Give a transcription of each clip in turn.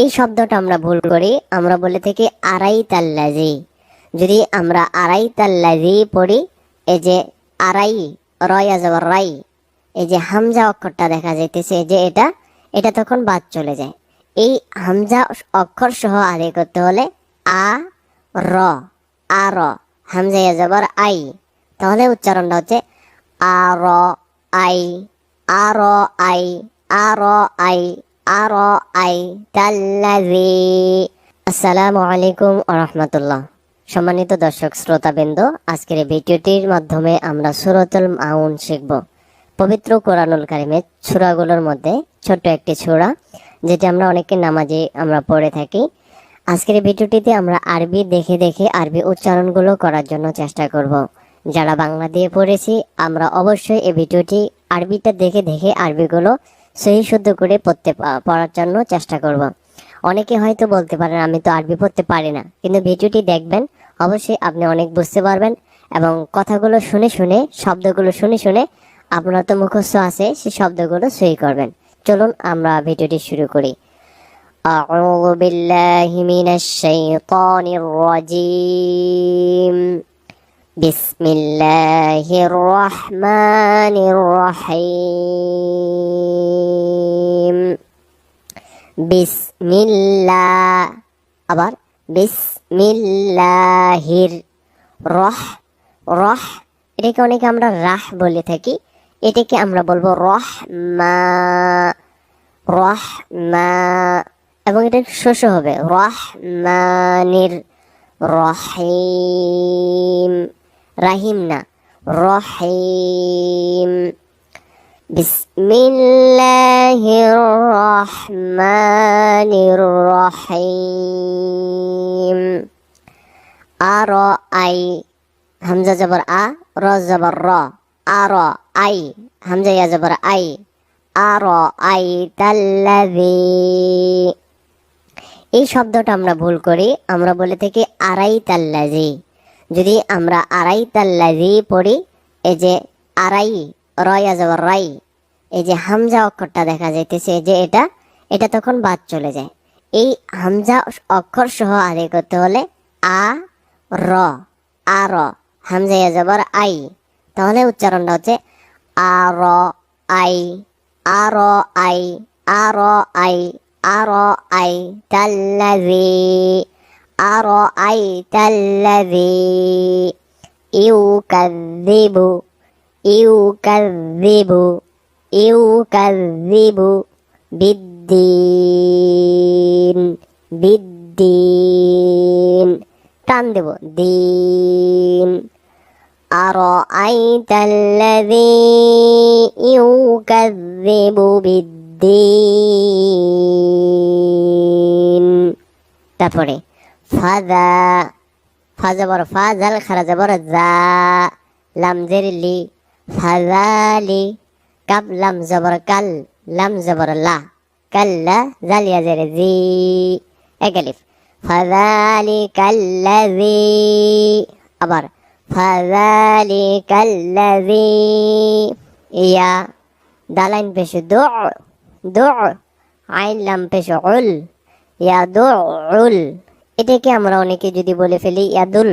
এই শব্দটা আমরা ভুল করি। আমরা বলে থাকি আড়াই তাল্লাজি যদি আমরা আড়াই তাল্লাজি পড়ি, এই যে আড়াই রয়া যাবার রাই, এই যে হামজা অক্ষরটা দেখা যাইতেছে যে এটা এটা তখন বাদ চলে যায়। এই হামজা অক্ষর সহ আদায় করতে হলে আ, র আ, র হামজা যাবার আই। তাহলে উচ্চারণটা হচ্ছে আ, র, আই, আ, র, আই, আ, র, আই। আ র আই আসসালামু আলাইকুম রহমতুল্লাহ সম্মানিত দর্শক শ্রোতাবৃন্দ, আজকের এই ভিডিওটির মাধ্যমে আমরা সুরতুল মাউন শিখব। পবিত্র কোরআনুল কারিমের ছুরাগুলোর মধ্যে ছোট্ট একটি ছোড়া যেটি আমরা অনেকে নামাজে আমরা পড়ে থাকি। আজকের ভিডিওটিতে আমরা আরবি দেখে দেখে আরবি উচ্চারণগুলো করার জন্য চেষ্টা করব। যারা বাংলা দিয়ে পড়েছি, আমরা অবশ্যই এই ভিডিওটি আরবিটা দেখে দেখে আরবিগুলো সহি শুদ্ধ করে পড়তে পা- পড়ার জন্য চেষ্টা করব অনেকে হয়তো বলতে পারেন আমি তো আরবি পড়তে পারি না কিন্তু ভিডিওটি দেখবেন অবশ্যই আপনি অনেক বুঝতে পারবেন এবং কথাগুলো শুনে শুনে শব্দগুলো শুনে শুনে আপনার তো মুখস্থ আছে সেই শব্দগুলো সহি করবেন চলুন আমরা ভিডিওটি শুরু করি أعوذ بالله من الشيطان الرجيم بسم الله الرحمن الرحيم بسم الله আবার বিসমিল্লাহির রহ রহ এটাকে অনেকে আমরা রাহ বলে থাকি এটাকে আমরা বলবো রহমা রহমা এবং এটা শস্য হবে রহমানির রহিম রাহিম না, রহিম। বিসমিল্লাহির রহমানির রহিম আর আই, হামজা জবর আ, র জবর র। আর আই, হামজা ইয়া জবর আই। আর আই তাল্লাবি এই শব্দটা আমরা ভুল করি, আমরা বলে থাকি আরাই তাল্লাজি যদি আমরা আড়াই তাল্লাজি পড়ি, এই যে আড়াই রয়া যাবার রাই, এই যে হামজা অক্ষরটা দেখা যাইতেছে, যে এটা এটা তখন বাদ চলে যায়। এই হামজা অক্ষর সহ আদায় করতে হলে আ, র আ, র, হামজা যাবার আই। তাহলে উচ্চারণটা হচ্ছে আ, র, আই, আ, র, আই, আ, র, আই, আ, র, আই তাল্লাজি আ র আই তাল্লাজি ইউকাযযিবু ইউকাযযিবু ইউকাযযিবু বিদ্দিন বিদ্দিন টান দেব দিন أرأيت الذي يكذب بالدين তারপরে فذا فازا بر فازل خرزا بر ذا لم زر لي فذالي كم لم زبر كل لم زبر لا كل زل يزر ذي اقلب فذلك الذي أبر. فذلك الذي يا. دالين بش دع. دع. عين لم بش عل. يا دعل এটাকে আমরা অনেকে যদি বলে ফেলি ইয়াদুল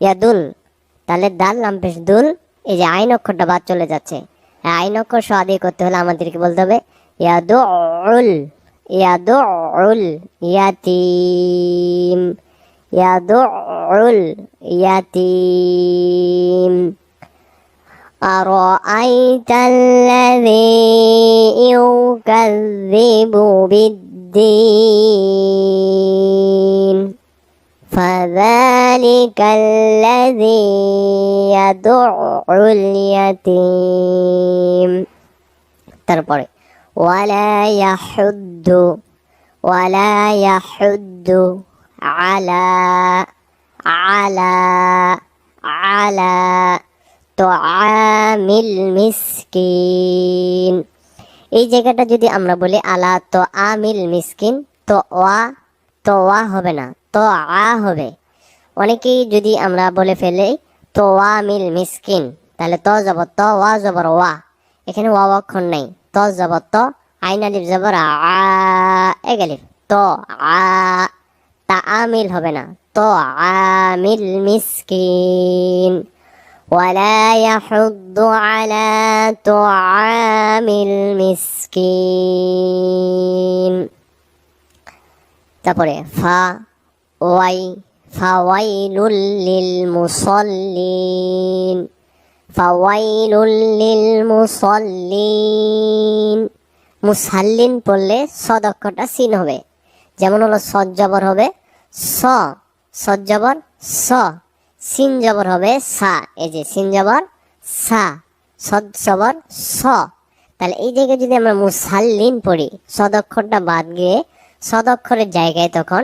ইয়াদুল তাহলে দাল লাম পেশ দুল এই যে আইন অক্ষরটা বাদ চলে যাচ্ছে হ্যাঁ, আইন অক্ষর সহাদি করতে হলে আমাদেরকে বলতে হবে ইয়াদু উল ইয়াদু উল ইয়াতিম يدع اليتيم أرأيت الذي يكذب بالدين فذلك الذي يدع اليتيم তারপরে ওয়ালা ইয়াহুদ্দু ওয়ালা ইয়াহুদ্দু আলা আলা আলা তোআমিল মিসকিন এই জায়গাটা যদি আমরা বলি আলা তো আমিল মিসকিন তো ওয়া তো ওয়া হবে না তো আ হবে অনেকেই যদি আমরা বলে ফেলে তো ওয়া মিল মিসকিন তাহলে তো যাব তো ওয়া জবর ওয়া এখানে ওয়া অক্ষর নাই তো যাব তো আইন আলিফ জবর আ এগালিফ তো আ তা আমিল হবে না তো আমিল মিসকিন ولا يحض على طعام المسكين তারপরে ফা ফাওয়াইলুল লিল মুসাল্লিন লিল মুসাল্লিন মুসাল্লিন পড়লে সদক্ষটা সিন হবে। যেমন হলো সজ্জবর হবে স সজ্জবর স, সিন জবর হবে সা, এই যে সিন জবর সা, সদ জবর স। তাহলে এই জায়গায় যদি আমরা মুসাল্লিন পড়ি সদক্ষরটা বাদ গিয়ে সদক্ষরের জায়গায় তখন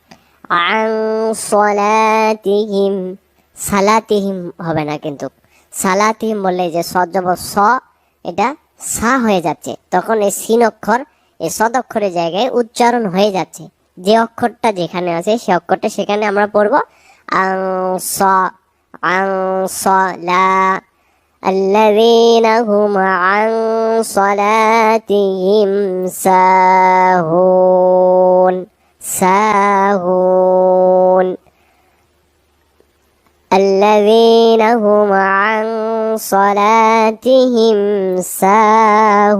عن صلاتهم সালাতিহিম হবে না কিন্তু সালাতিহিম বললে যে সজব স এটা সা হয়ে যাচ্ছে তখন এই সিন অক্ষর এই সদ অক্ষরের জায়গায় উচ্চারণ হয়ে যাচ্ছে যে অক্ষরটা যেখানে আছে সে অক্ষরটা সেখানে আমরা পড়বো আং স আং স লা الذين هم عن صلاتهم ساهون ساهون الذين هم عن صلاتهم ساهون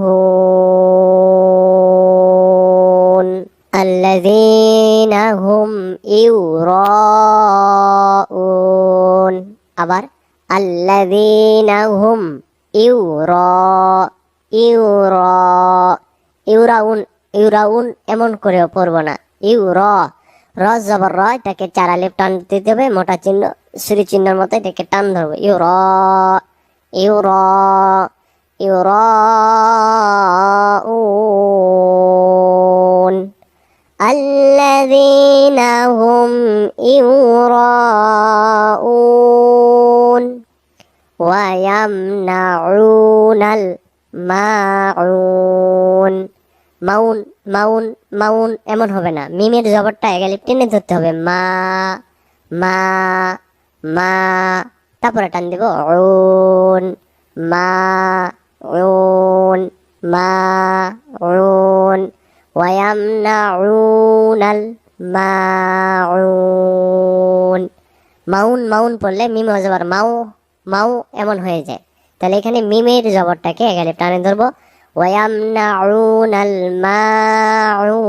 الذين هم يراءون আবার الذين هم يراء يراء ইউরাউন ইউরাউন এমন করেও পড়বো না ইউর র জবর র এটাকে চারা লেপ টান দিতে হবে মোটা চিহ্ন শ্রী চিহ্নের মতো এটাকে টান ধরবো ইউর ইউর ইউর উন الذين هم يراءون ويمنعون الماعون মাউন মাউন মাউন এমন হবে না। মিমের জবরটা এগালি টেনে ধরতে হবে। মা মা মা। তারপরে টান দিব, ওন, মা ওন মা, ওন। ওয়ায়ামনাউনাল মাউন। মাউন মাউন পড়লে মিম যাবার মাউ মাউ এমন হয়ে যায়। তাহলে এখানে মিমের জবরটাকে এগালে টানে ধরবো। ওয়ায়ামনাউনাল মাউন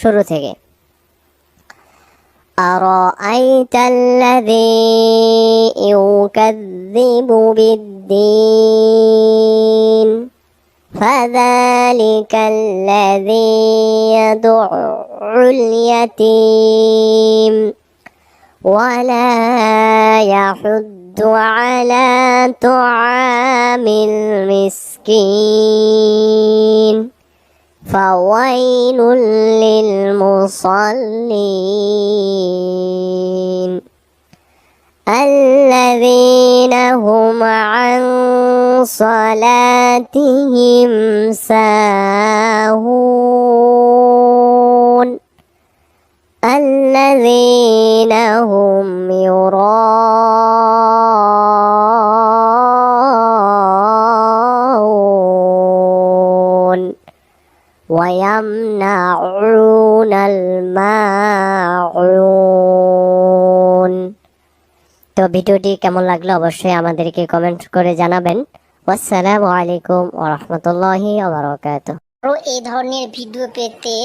শুরু থেকে أرأيت الذي يكذب بالدين فذلك الذي يدع اليتيم ولا يحض على طعام المسكين. فويل للمصلين. الذين هم عن صلاتهم ساهون. ويمنعون الماعون তো ভিডিওটি কেমন লাগলো অবশ্যই আমাদেরকে কমেন্ট করে জানাবেন আসসালামু আলাইকুম ওয়া রাহমাতুল্লাহি ওয়া বারাকাতুহু আরো এই ধরনের ভিডিও পেতে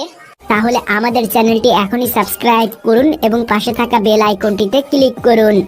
তাহলে আমাদের চ্যানেলটি এখনই সাবস্ক্রাইব করুন এবং পাশে থাকা বেল আইকনটিতে ক্লিক করুন